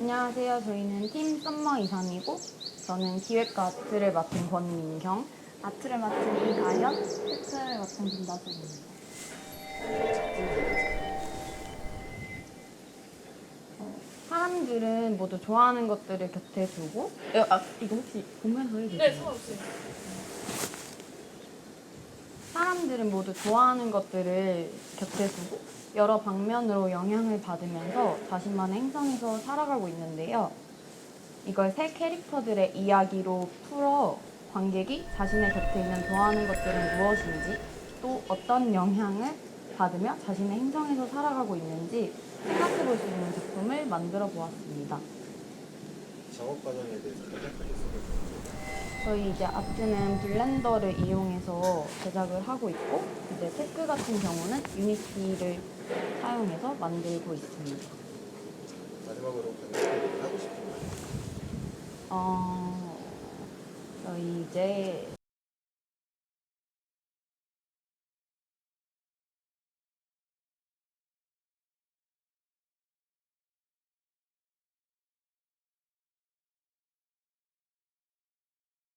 안녕하세요. 저희는 팀 썸머 이삼이고 저는 기획과 아트를 맡은 권민경, 아트를 맡은 이가연, 스크를 맡은 김다슬입니다. 사람들은 모두 좋아하는 것들을 곁에 두고 어, 아, 이거 혹시 공부해서 해도 네, 돼요? 상관없어요. 사람들은 모두 좋아하는 것들을 곁에 두고 여러 방면으로 영향을 받으면서 자신만의 행성에서 살아가고 있는데요. 이걸 세 캐릭터들의 이야기로 풀어 관객이 자신의 곁에 있는 좋아하는 것들은 무엇인지 또 어떤 영향을 받으며 자신의 행성에서 살아가고 있는지 생각해 볼 수 있는 작품을 만들어 보았습니다. 작업 과정에 대해서 저희 이제 아트는 블렌더를 이용해서 제작을 하고 있고 이제 테크 같은 경우는 유니티를 사용해서 만들고 있습니다. 마지막으로 하고 싶은 말. 어, 저희 이제